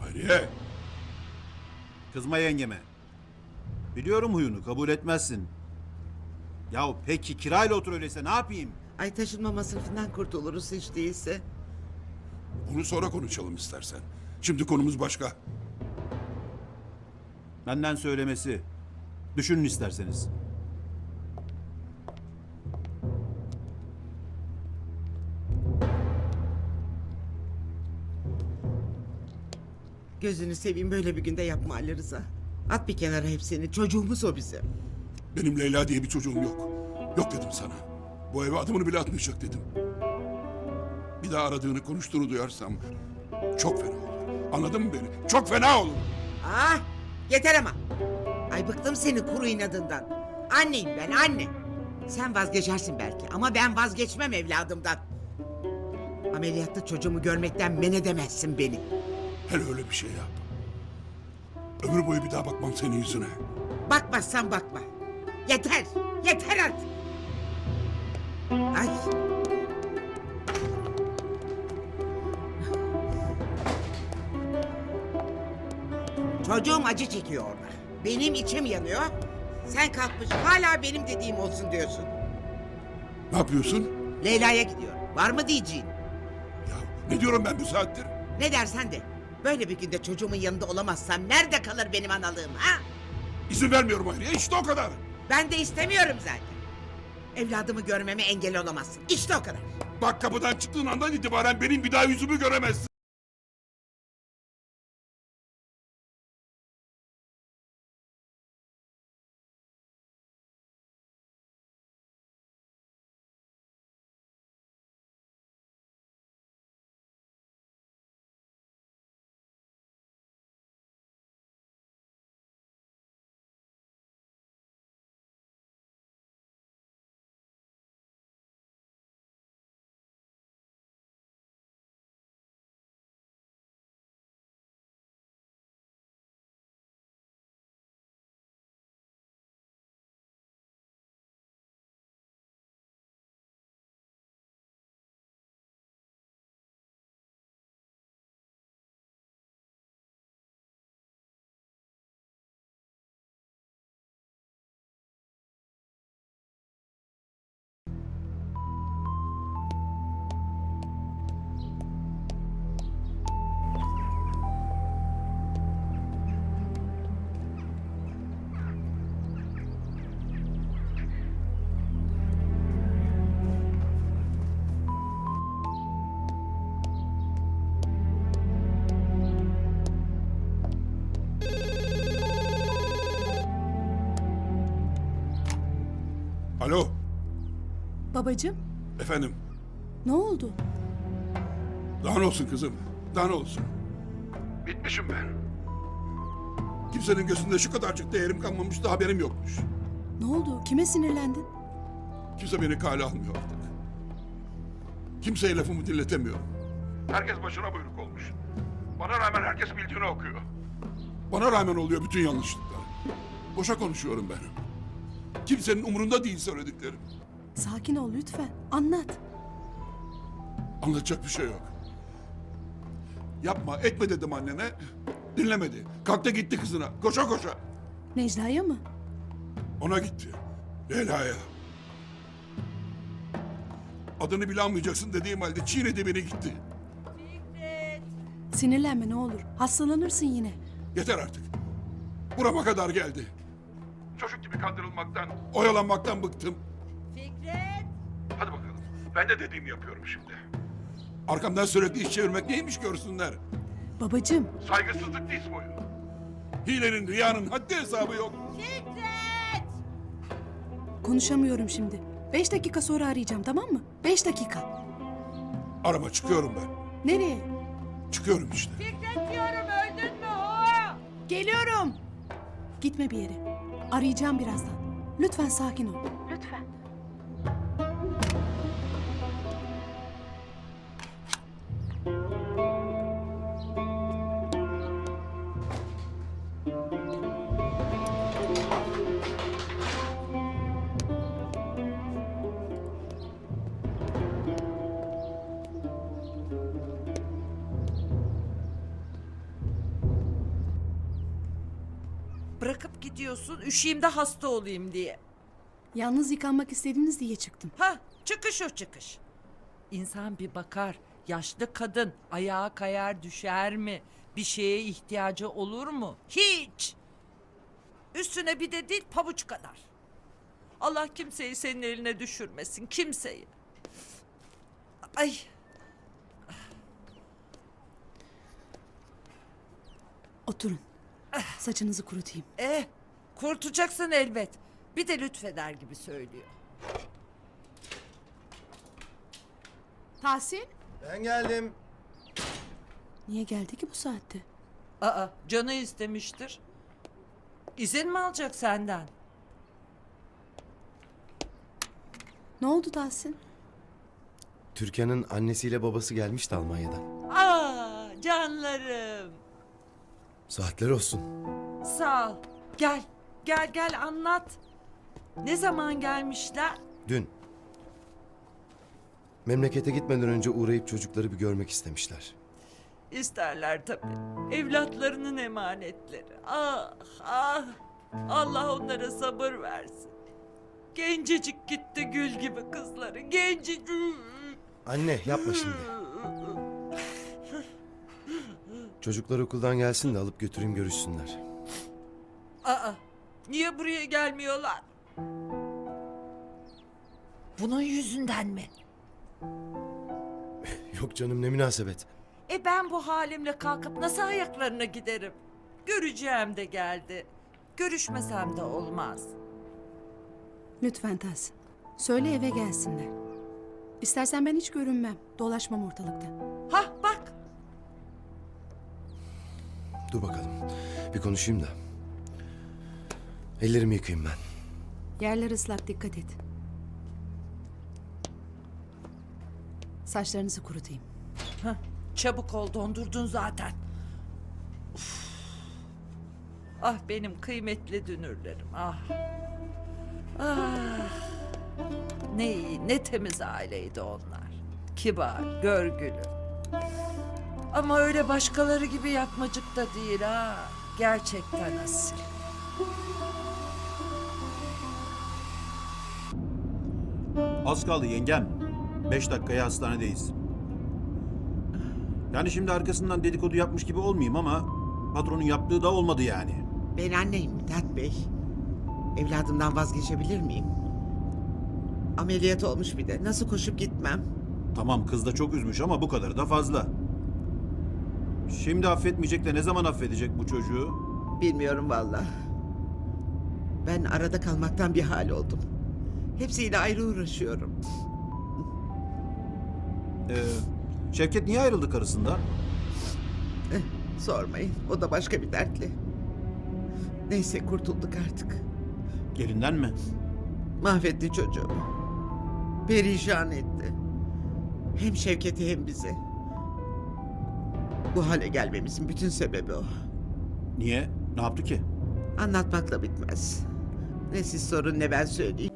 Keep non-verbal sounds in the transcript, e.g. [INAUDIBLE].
Hayriye. Kızma yengeme. Biliyorum huyunu kabul etmezsin. Ya peki kirayla otur öyleyse ne yapayım? Ay taşınma masrafından kurtuluruz hiç değilse. Bunu sonra konuşalım istersen. Şimdi konumuz başka. Benden söylemesi. Düşünün isterseniz. Gözünü seveyim böyle bir günde yapma Ali Rıza. At bir kenara hepsini. Çocuğumuz o bizim. Benim Leyla diye bir çocuğum yok. Yok dedim sana. Bu eve adımını bile atmayacak dedim. Bir daha aradığını konuştuğunu duyarsam çok fena olur. Anladın mı beni? Çok fena olur. Ah yeter ama. Ay bıktım senin kuru inadından. Anneyim ben anne. Sen vazgeçersin belki ama ben vazgeçmem evladımdan. Ameliyatta çocuğumu görmekten men edemezsin beni. Hele öyle bir şey yap. Ömür boyu bir daha bakmam senin yüzüne. Bakmazsan bakma. Yeter, yeter artık. Ay. Çocuğum acı çekiyor orada. Benim içim yanıyor. Sen kalkmış hala benim dediğim olsun diyorsun. Ne yapıyorsun? Leyla'ya gidiyorum. Var mı diyeceğin? Ya ne diyorum ben bu saattir? Ne dersen de. Böyle bir günde çocuğumun yanında olamazsam nerede kalır benim analığım ha? İzin vermiyorum Hayriye. İşte o kadar. Ben de istemiyorum zaten. Evladımı görmeme engel olamazsın. İşte o kadar. Bak kapıdan çıktığın andan itibaren benim bir daha yüzümü göremezsin. Alo. Babacığım Efendim. ne oldu? Daha ne olsun kızım? Daha ne olsun? Bitmişim ben. Kimsenin gözünde şu kadarcık değerim kalmamış da haberim yokmuş. Ne oldu? Kime sinirlendin? Kimse beni kale almıyor artık. Kimseye lafımı dinletemiyorum. Herkes başına buyruk olmuş. Bana rağmen herkes bildiğini okuyor. Bana rağmen oluyor bütün yanlışlıklar. Boşa konuşuyorum ben. Kimsenin umurunda değil söylediklerim. Sakin ol lütfen. Anlat. Anlatacak bir şey yok. Yapma etme dedim annene. Dinlemedi. Kalktı gitti kızına. Koşa koşa. Necla'ya mı? Ona gitti. Leyla'ya. Adını bile anmayacaksın dediğim halde çiğnedi beni gitti. Sinirlenme ne olur. Hastalanırsın yine. Yeter artık. Burama kadar geldi. Çocuk gibi kandırılmaktan, oyalanmaktan bıktım. Fikret! Hadi bakalım. Ben de dediğimi yapıyorum şimdi. Arkamdan sürekli iş çevirmek neymiş görsünler. Babacığım Saygısızlık diz boyu. Hilenin, riyanın haddi hesabı yok. Fikret! konuşamıyorum şimdi. Beş dakika sonra arayacağım tamam mı? Beş dakika. Arama çıkıyorum ben. Nereye? Çıkıyorum işte. Fikret diyorum öldün mü? Geliyorum. Gitme bir yere. Arayacağım birazdan. Lütfen sakin ol. Lütfen. Bırakıp gidiyorsun üşüyeyim de hasta olayım diye. Yalnız yıkanmak istediniz diye çıktım. Ha çıkış o çıkış. İnsan bir bakar. Yaşlı kadın ayağa kayar düşer mi? Bir şeye ihtiyacı olur mu? Hiç. Üstüne bir de değil pabuç kadar. Allah kimseyi senin eline düşürmesin. Kimseyi. Ay Oturun. Saçınızı kurutayım. eh kurtulacaksın elbet. Bir de lütfeder gibi söylüyor. Tahsin? Ben geldim. Niye geldi ki bu saatte? Aa canı istemiştir. İzin mi alacak senden? Ne oldu Tahsin? Türkan'ın annesiyle babası gelmişti Almanya'dan. Aa canlarım. Saatler olsun. Sağ ol. Gel. Gel gel anlat. Ne zaman gelmişler? Dün. Memlekete gitmeden önce uğrayıp çocukları bir görmek istemişler. İsterler tabii. Evlatlarının emanetleri. Ah ah. Allah onlara sabır versin. Gencecik gitti gül gibi kızları. Gencecik. Anne yapma şimdi. Çocuklar okuldan gelsin de alıp götüreyim görüşsünler. Aa, niye buraya gelmiyorlar? Bunun yüzünden mi? [LAUGHS] Yok canım ne münasebet. E ben bu halimle kalkıp nasıl ayaklarına giderim? Göreceğim de geldi. Görüşmesem de olmaz. Lütfen Tahsin. Söyle eve gelsinler. İstersen ben hiç görünmem. Dolaşmam ortalıkta. Hah bak. Dur bakalım. Bir konuşayım da. Ellerimi yıkayayım ben. Yerler ıslak dikkat et. Saçlarınızı kurutayım. Hah, çabuk ol dondurdun zaten. Uf. Ah benim kıymetli dünürlerim ah. Ah. Ne iyi ne temiz aileydi onlar. Kibar, görgülü. Ama öyle başkaları gibi yapmacık da değil ha. Gerçekten asil. Az kaldı yengem. Beş dakikaya hastanedeyiz. Yani şimdi arkasından dedikodu yapmış gibi olmayayım ama patronun yaptığı da olmadı yani. Ben anneyim Mithat Bey. Evladımdan vazgeçebilir miyim? Ameliyat olmuş bir de. Nasıl koşup gitmem? Tamam kız da çok üzmüş ama bu kadarı da fazla. Şimdi affetmeyecek de ne zaman affedecek bu çocuğu? Bilmiyorum valla. Ben arada kalmaktan bir hal oldum. Hepsiyle ayrı uğraşıyorum. Ee, Şevket niye ayrıldı karısından? Eh, sormayın. O da başka bir dertli. Neyse kurtulduk artık. Gelinden mi? Mahvetti çocuğumu. Perişan etti. Hem Şevket'i hem bizi. Bu hale gelmemizin bütün sebebi o. Niye? Ne yaptı ki? Anlatmakla bitmez. Ne siz sorun ne ben söyleyeyim.